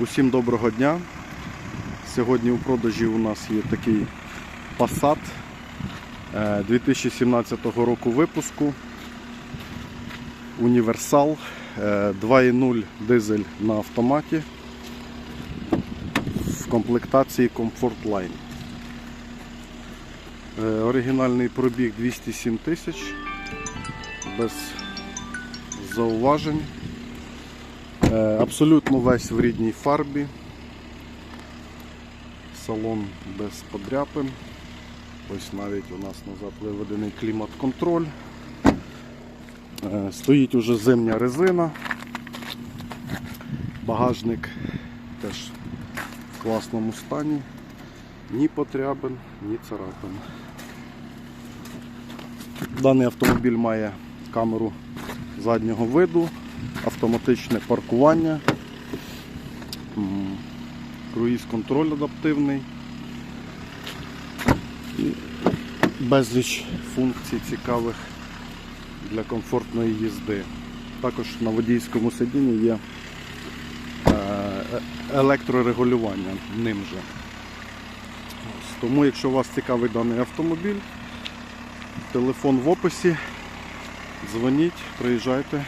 Усім доброго дня. Сьогодні у продажі у нас є такий Passat е, 2017 року випуску. Універсал е, 2.0 дизель на автоматі в комплектації Comfort Line. Е, Оригінальний пробіг 207 тисяч без зауважень. Е, Абсолютно весь в рідній фарбі. Салон без подряпин. Ось навіть у нас назад виведений клімат-контроль. Е, Стоїть уже зимня резина. Багажник теж в класному стані. Ні потрябин, ні царапин. Даний автомобіль має камеру заднього виду, автоматичне паркування, круїз-контроль адаптивний. І безліч функцій цікавих для комфортної їзди. Також на водійському сидінні є е, е- електрорегулювання ним же. Тому, якщо вас цікавий даний автомобіль, телефон в описі, дзвоніть, приїжджайте,